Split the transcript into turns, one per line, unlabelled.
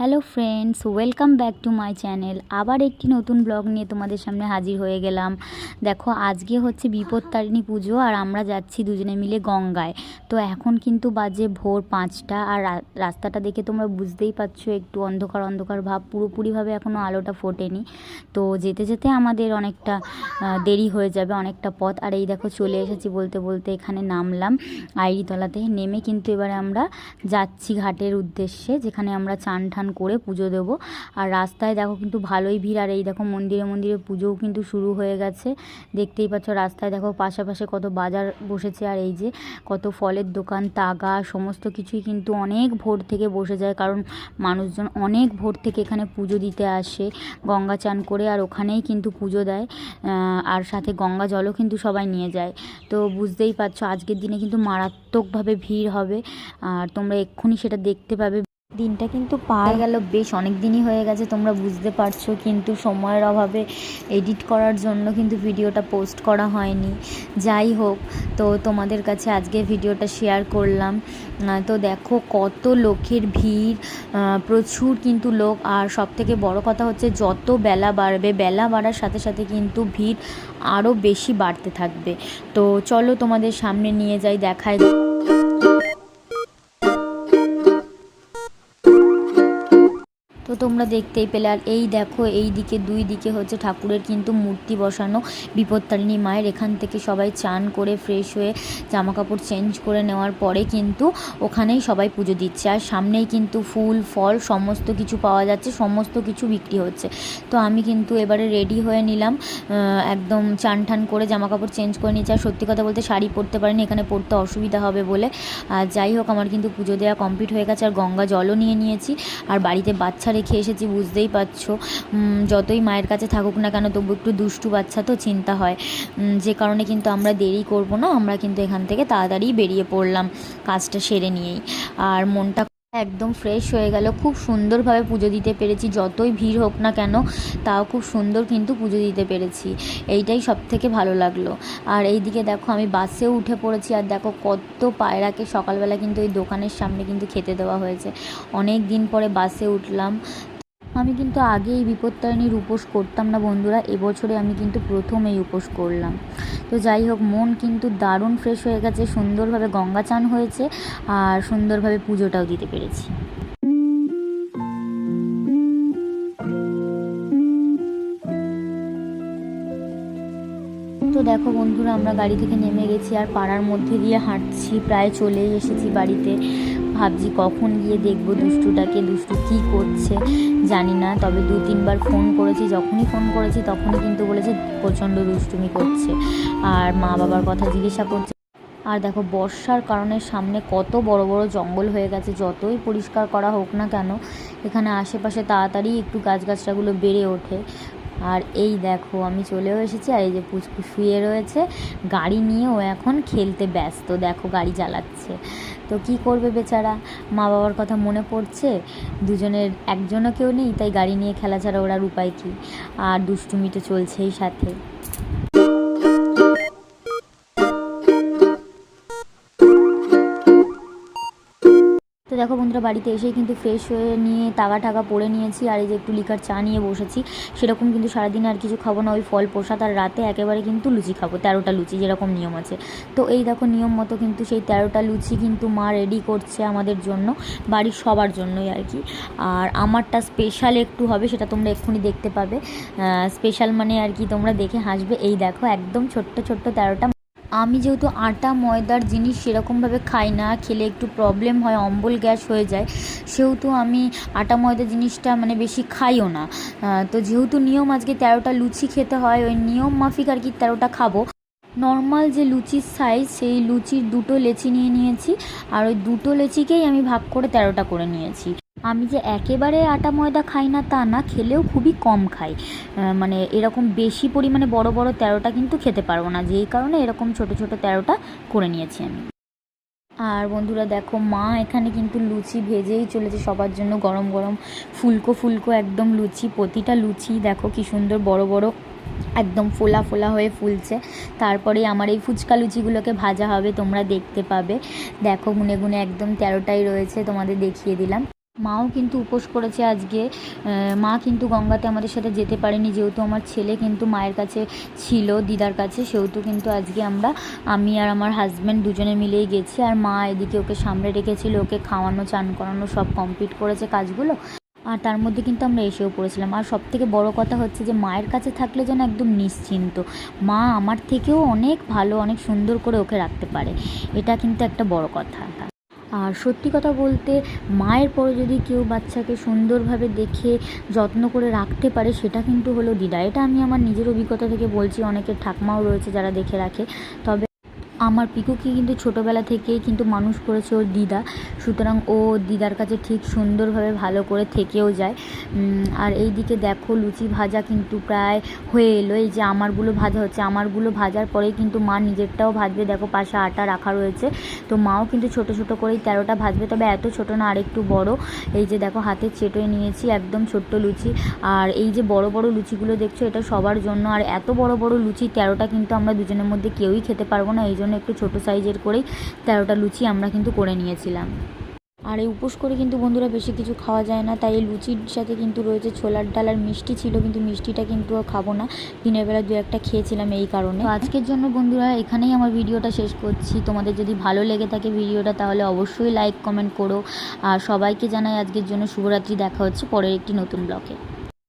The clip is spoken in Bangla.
Hello friends, welcome back to my channel. আবার একটি নতুন ব্লগ নিয়ে তোমাদের সামনে হাজির হয়ে গেলাম। দেখো, আজকে হচ্ছে বিপত্তারিণী পুজো আর আমরা যাচ্ছি দুজনে মিলে গঙ্গায়। তো এখন কিন্তু বাজে ভোর পাঁচটা আর রাস্তাটা দেখে তোমরা বুঝতেই পারছ, একটু অন্ধকার অন্ধকার ভাব। পুরোপুরিভাবে এখনও আলোটা ফোটেনি। তো যেতে যেতে আমাদের অনেকটা দেরি হয়ে যাবে, অনেকটা পথ। আর এই দেখো, চলে এসেছি বলতে বলতে এখানে নামলাম আইরিতলাতে নেমে কিন্তু এবারে আমরা যাচ্ছি ঘাটের উদ্দেশ্যে, যেখানে আমরা চান ঠান করে পুজো দেবো। আর রাস্তায় দেখো কিন্তু ভালোই ভিড়, আর এই দেখো মন্দিরে মন্দিরে পুজোও কিন্তু শুরু হয়ে গেছে। দেখতেই পাচ্ছ রাস্তায় দেখো পাশাপাশি কত বাজার বসেছে, আর এই যে কত ফলের দোকান, তাগা, সমস্ত কিছুই কিন্তু অনেক ভোর থেকে বসে যায়, কারণ মানুষজন অনেক ভোর থেকে এখানে পুজো দিতে আসে। গঙ্গা চান করে আর ওখানেই কিন্তু পুজো দেয় আর সাথে গঙ্গা জলও কিন্তু সবাই নিয়ে যায়। তো বুঝতেই পারছ আজকের দিনে কিন্তু মারাত্মকভাবে ভিড় হবে, আর তোমরা এক্ষুনি সেটা দেখতে পাবে। দিনটা কিন্তু পার গেল। বেশ অনেক দিনই হয়ে গেছে, তোমরা বুঝতে পারছ, কিন্তু সময়ের অভাবে এডিট করার জন্য কিন্তু ভিডিওটা পোস্ট করা হয়নি। যাই হোক, তো তোমাদের কাছে আজকে ভিডিওটা শেয়ার করলাম। তো দেখো কত লোকের ভিড় প্রচুর কিন্তু লোক, আর সব থেকে বড় কথা হচ্ছে যত বেলা বাড়বে, বেলা বাড়ার সাথে সাথে কিন্তু ভিড় আরও বেশি বাড়তে থাকবে। তো চলো তোমাদের সামনে নিয়ে যাই দেখায় তো তোমরা দেখতেই পেলে। আর এই দেখো, এই দিকে, দুই দিকে হচ্ছে ঠাকুরের কিন্তু মূর্তি বসানো, বিপত্তারিণী মায়ের। এখান থেকে সবাই চান করে ফ্রেশ হয়ে জামা কাপড় চেঞ্জ করে নেওয়ার পরে কিন্তু ওখানেই সবাই পুজো দিচ্ছে। আর সামনেই কিন্তু ফুল, ফল, সমস্ত কিছু পাওয়া যাচ্ছে, সমস্ত কিছু বিক্রি হচ্ছে। তো আমি কিন্তু এবারে রেডি হয়ে নিলাম। একদম চান ঠান করে জামা কাপড় চেঞ্জ করে নিয়েছি। আর সত্যি কথা বলতে শাড়ি পরতে পারিনি, এখানে পরতে অসুবিধা হবে বলে। আর যাই হোক, আমার কিন্তু পুজো দেওয়া কমপ্লিট হয়ে গেছে। আর গঙ্গা জলও নিয়ে নিয়েছি। আর বাড়িতে বাচ্চা রেখে এসেছি, বুঝতেই পারছ। যতই মায়ের কাছে থাকুক না কেন, তবু একটু দুষ্টু বাচ্চা তো চিন্তা হয়। যে কারণে কিন্তু আমরা দেরি করব না, আমরা কিন্তু এখান থেকে তাড়াতাড়ি বেরিয়ে পড়লাম কাজটা সেরে নিয়েই। আর মনটা একদম ফ্রেশ হয়ে গেল। খুব সুন্দরভাবে পুজো দিতে পেরেছি। যতই ভিড় হোক না কেন, তাও খুব সুন্দর কিন্তু পুজো দিতে পেরেছি। এইটাই সব থেকে ভালো লাগল। আর এইদিকে দেখো, আমি বাসেও উঠে পড়েছি। আর দেখো, কত পায়রাকে সকালবেলা কিন্তু এই দোকানের সামনে কিন্তু খেতে দেওয়া হয়েছে। অনেক দিন পরে বাসে উঠলাম। আমি কিন্তু আগে এই বিপত্তারিণীর উপোস করতাম না বন্ধুরা, এবছরে আমি কিন্তু প্রথম এই উপোস করলাম। তো যাই হোক, মন কিন্তু দারুণ ফ্রেশ হয়ে গেছে, সুন্দরভাবে গঙ্গা চান হয়েছে আর সুন্দরভাবে পুজোটাও দিতে পেরেছি। তো দেখো বন্ধুরা, আমরা গাড়ি থেকে নেমে গেছি আর পাড়ার মধ্যে দিয়ে হাঁটছি, প্রায় চলেই এসেছি বাড়িতে। ভাবছি কখন গিয়ে দেখব দুষ্টুটাকে, দুষ্টু কী করছে জানি না। তবে দু তিনবার ফোন করেছি, যখনই ফোন করেছি তখনই কিন্তু বলেছে প্রচণ্ড দুষ্টুমি করছে। আর মা বাবার কথা জিজ্ঞাসা করছে। আর দেখো বর্ষার কারণে সামনে কত বড় বড় জঙ্গল হয়ে গেছে, যতই পরিষ্কার করা হোক না কেন, এখানে আশেপাশে তাড়াতাড়ি একটু গাছগাছড়াগুলো বেড়ে ওঠে। আর এই দেখো, আমি চলেও এসেছি আর এই যে পুচকু শুয়ে রয়েছে। গাড়ি নিয়ে ও এখন খেলতে ব্যস্ত, দেখো গাড়ি চালাচ্ছে। তো কি করবে বেচারা? মা বাবার কথা মনে পড়ছে? দুজনের, একজনও কেউ নেই, তাই গাড়ি নিয়ে খেলা ছাড়া ওর উপায় কী? আর দুষ্টুমি তো চলছেই সাথে। দেখো বন্ধুরা, বাড়িতে এসেই কিন্তু ফ্রেশ হয়ে নিয়ে তাগা টাগা পরে নিয়েছি, আর এই যে একটু লিকার চা নিয়ে বসেছি। সেরকম কিন্তু সারাদিন আর কিছু খাব না, ওই ফল প্রসাদ আর রাতে একেবারে কিন্তু লুচি খাব, তেরোটা লুচি যেরকম নিয়ম আছে। তো এই দেখো নিয়ম মতো কিন্তু সেই তেরোটা লুচি কিন্তু মা রেডি করছে আমাদের জন্য, বাড়ির সবার জন্যই আর কি। আর আমারটা স্পেশাল একটু হবে, সেটা তোমরা এক্ষুনি দেখতে পাবে। স্পেশাল মানে আর কি তোমরা দেখে হাসবে। এই দেখো একদম ছোট্ট ছোট্ট তেরোটা আমি যেহেতু আটা, ময়দার জিনিস সেরকমভাবে খাই না, খেলে একটু প্রবলেম হয়, অম্বল গ্যাস হয়ে যায়, সেহেতু আমি আটা, ময়দা জিনিসটা মানে বেশি খাইও না। তো যেহেতু নিয়ম আজকে তেরোটা লুচি খেতে হয়, ওই নিয়ম মাফিক আর কি তেরোটা খাব। নর্মাল যে লুচির সাইজ সেই লুচির দুটো লেচি নিয়ে নিয়েছি, আর ওই দুটো লেচিকেই আমি ভাগ করে তেরোটা করে নিয়েছি। আমি যে একেবারে আটা ময়দা খাই না তা না, খেলেও খুবই কম খাই। মানে এরকম বেশি পরিমাণে বড় বড় তেরোটা কিন্তু খেতে পারব না। যেই কারণে এরকম ছোট ছোট তেরোটা করে নিয়েছি আমি। আর বন্ধুরা দেখো, মা এখানে কিন্তু লুচি ভেজেই চলেছে সবার জন্য। গরম গরম ফুলকো ফুলকো একদম লুচি, প্রতিটা লুচি দেখো কি সুন্দর বড় বড় একদম ফোলা ফোলা হয়ে ফুলছে। তারপরে আমার এই ফুচকা লুচিগুলোকে ভাজা হবে, তোমরা দেখতে পাবে। দেখো, গুনে গুনে একদম তেরোটাই রয়েছে, তোমাদের দেখিয়ে দিলাম। মাও কিন্তু উপোস করেছে আজকে। মা কিন্তু গঙ্গাতে আমাদের সাথে যেতে পারেনি, যেহেতু আমার ছেলে কিন্তু মায়ের কাছে ছিল, দিদার কাছে, সেহেতু কিন্তু আজকে আমরা, আমি আর আমার হাজব্যান্ড দুজনে মিলেই গেছি। আর মা এদিকে ওকে সামনে রেখেছিল, ওকে খাওয়ানো, চান করানো, সব কমপ্লিট করেছে কাজগুলো। আর তার মধ্যে কিন্তু আমরা এসেও পড়েছিলাম। আর সব থেকে বড়ো কথা হচ্ছে যে, মায়ের কাছে থাকলে যেন একদম নিশ্চিন্ত। মা আমার থেকেও অনেক ভালো, অনেক সুন্দর করে ওকে রাখতে পারে। এটা কিন্তু একটা বড় কথা। আর সত্যি কথা বলতে, মায়ের পরে যদি কেউ বাচ্চাকে সুন্দরভাবে দেখে, যত্ন করে রাখতে পারে, সেটা কিন্তু হলো দিদা। এটা আমি আমার নিজের অভিজ্ঞতা থেকে বলছি, অনেকের ঠাকমাও রয়েছে যারা দেখে রাখে। তবে আমার পিকুকে কিন্তু ছোটোবেলা থেকেই কিন্তু মানুষ করেছে ওর দিদা। সুতরাং ও দিদার কাছে ঠিক সুন্দরভাবে ভালো করে থেকেও যায়। আর এই দিকে দেখো লুচি ভাজা কিন্তু প্রায় হয়ে এলো। এই যে আমারগুলো ভাজা হচ্ছে, আমারগুলো ভাজার পরেই কিন্তু মা নিজেরটাও ভাজবে। দেখো পাশে আটা রাখা রয়েছে। তো মাও কিন্তু ছোট ছোট করেই তেরোটা ভাজবে, তবে এত ছোট না, আরেকটু বড়। এই যে দেখো হাতে চেটোয় নিয়েছি একদম ছোট্ট লুচি। আর এই যে বড় বড় লুচিগুলো দেখছ, এটা সবার জন্য। আর এত বড় বড় লুচি, তেরোটা কিন্তু আমরা দুজনের মধ্যে কেউই খেতে পারব না। এই জন্য একটু ছোট সাইজের করেই তেরোটা লুচি আমরা কিন্তু করে নিয়েছিলাম। আর এই উপোস করে কিন্তু বন্ধুরা বেশি কিছু খাওয়া যায় না, তাই এই লুচির সাথে কিন্তু রয়েছে ছোলার ডাল আর মিষ্টি ছিল, কিন্তু মিষ্টিটা কিন্তু খাব না। দিনের বেলা দু একটা খেয়েছিলাম এই কারণে। আজকের জন্য বন্ধুরা এখানেই আমার ভিডিওটা শেষ করছি। তোমাদের যদি ভালো লেগে থাকে ভিডিওটা, তাহলে অবশ্যই লাইক, কমেন্ট করো। আর সবাইকে জানাই আজকের জন্য শুভরাত্রি, দেখা হচ্ছে পরের একটি নতুন ব্লগে।